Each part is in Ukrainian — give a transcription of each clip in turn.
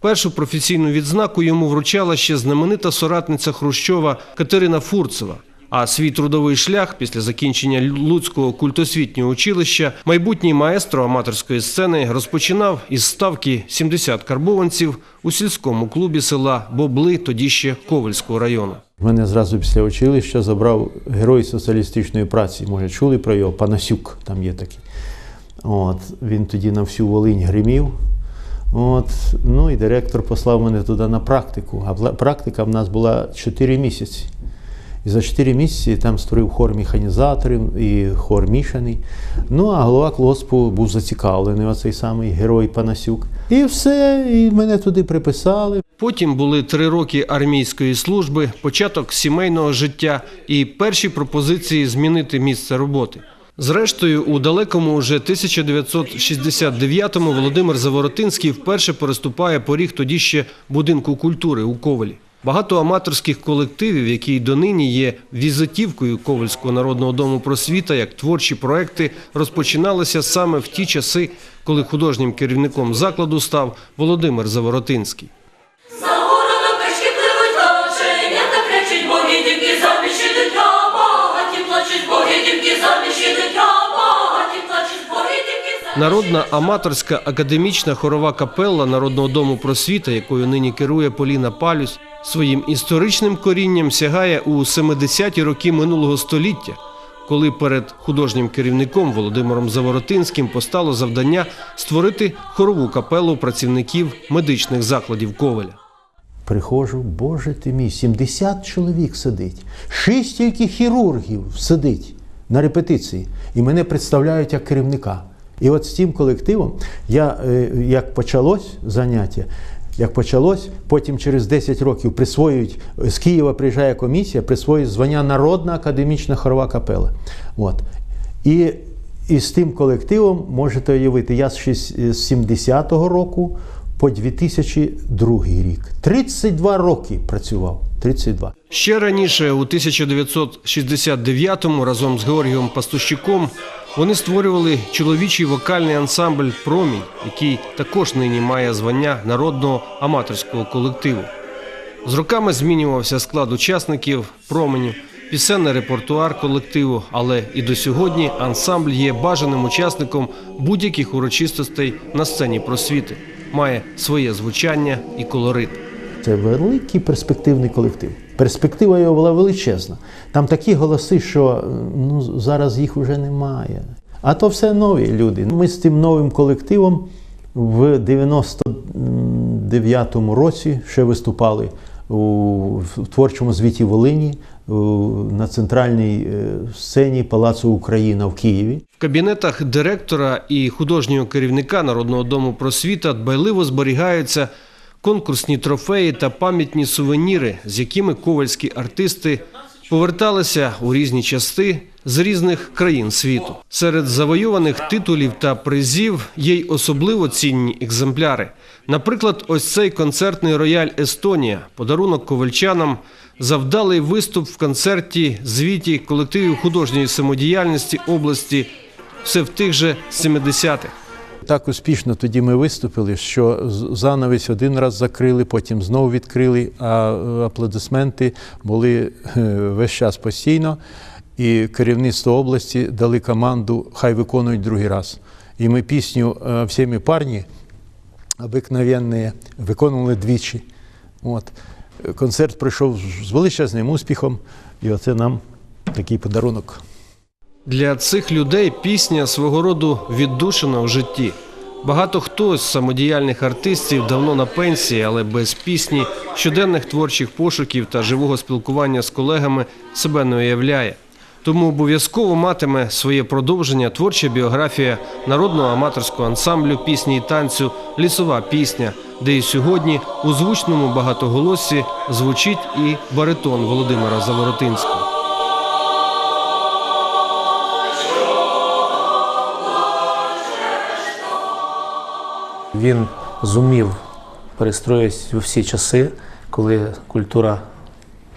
Першу професійну відзнаку йому вручала ще знаменита соратниця Хрущова Катерина Фурцева. А свій трудовий шлях після закінчення Луцького культосвітнього училища майбутній маестро аматорської сцени розпочинав із ставки 70 карбованців у сільському клубі села Бобли, тоді ще Ковельського району. Мене зразу після училища забрав герой соціалістичної праці. Може, чули про його? Панасюк там є такий. От, він тоді на всю Волинь гримів. От, ну і директор послав мене туди на практику. А практика в нас була 4 місяці. І за 4 місяці там створив хор механізаторів і хор мішаний. Ну, а голова колгоспу був зацікавлений, оцей самий герой Панасюк. І все, і мене туди приписали. Потім були три роки армійської служби, початок сімейного життя і перші пропозиції змінити місце роботи. Зрештою, у далекому уже 1969-му Володимир Заворотинський вперше переступає поріг тоді ще будинку культури у Ковелі. Багато аматорських колективів, які й донині є візитівкою Ковельського народного дому просвіта, як творчі проекти, розпочиналися саме в ті часи, коли художнім керівником закладу став Володимир Заворотинський. Народна аматорська академічна хорова капелла Народного дому просвіта, якою нині керує Поліна Палюсь, своїм історичним корінням сягає у 70-ті роки минулого століття, коли перед художнім керівником Володимиром Заворотинським постало завдання створити хорову капелу працівників медичних закладів Ковеля. Приходжу, боже ти мій, 70 чоловік сидить, шість тільки хірургів сидить на репетиції, і мене представляють як керівника. І от з цим колективом я, е, як почалось заняття, як почалось, потім через 10 років присвоюють, з Києва приїжджає комісія, присвоюють звання Народна академічна хорова капела. От. І, і з тим колективом можете уявити, я з шість- з 70-го року по 2002 рік. 32 роки працював. 32. Ще раніше, у 1969-му, разом з Георгієм Пастущуком, вони створювали чоловічий вокальний ансамбль Промінь, який також нині має звання народного аматорського колективу. З роками змінювався склад учасників променю, пісенний репертуар колективу, але і до сьогодні ансамбль є бажаним учасником будь-яких урочистостей на сцені просвіти, має своє звучання і колорит. Це великий перспективний колектив. Перспектива його була величезна. Там такі голоси, що ну, зараз їх вже немає. А то все нові люди. Ми з цим новим колективом в 99-му році ще виступали у творчому звіті Волині на центральній е, сцені Палацу Україна в Києві. В кабінетах директора і художнього керівника Народного дому просвіта дбайливо зберігаються конкурсні трофеї та пам'ятні сувеніри, з якими ковальські артисти поверталися у різні части з різних країн світу. Серед завойованих титулів та призів є й особливо цінні екземпляри. Наприклад, ось цей концертний рояль Естонія, подарунок ковальчанам за вдалий виступ в концерті звіті колективів художньої самодіяльності області все в тих же 70-х. Так успішно тоді ми виступили, що з- один раз закрили, потім знову відкрили, а аплодисменти були е, весь час постійно. І керівництво області дали команду, хай виконують другий раз. І ми пісню е, «Всіми парні» обикновенні виконували двічі. От. Концерт пройшов з величезним успіхом, і оце нам такий подарунок. Для цих людей пісня свого роду віддушина в житті. Багато хто з самодіяльних артистів давно на пенсії, але без пісні, щоденних творчих пошуків та живого спілкування з колегами себе не уявляє. Тому обов'язково матиме своє продовження творча біографія народного аматорського ансамблю пісні і танцю Лісова пісня, де і сьогодні у звучному багатоголоссі звучить і баритон Володимира Заворотинського. Він зумів перестроїтись у всі часи, коли культура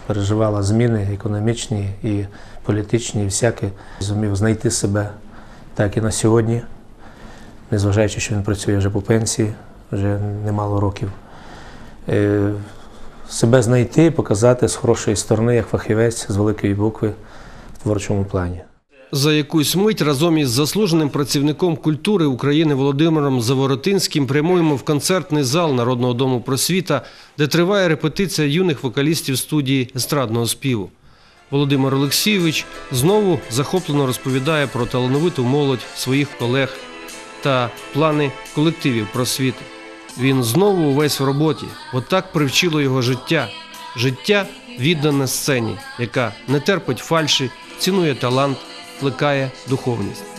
переживала зміни економічні і політичні, і всякі. Зумів знайти себе так і на сьогодні, незважаючи, що він працює вже по пенсії, вже немало років. е, себе знайти, показати з хорошої сторони, як фахівець з великої букви в творчому плані. За якусь мить разом із заслуженим працівником культури України Володимиром Заворотинським прямуємо в концертний зал Народного дому просвіта, де триває репетиція юних вокалістів студії естрадного співу. Володимир Олексійович знову захоплено розповідає про талановиту молодь своїх колег та плани колективів просвіти. Він знову увесь в роботі, бо так привчило його життя. Життя віддане сцені, яка не терпить фальші, цінує талант, плекає духовність.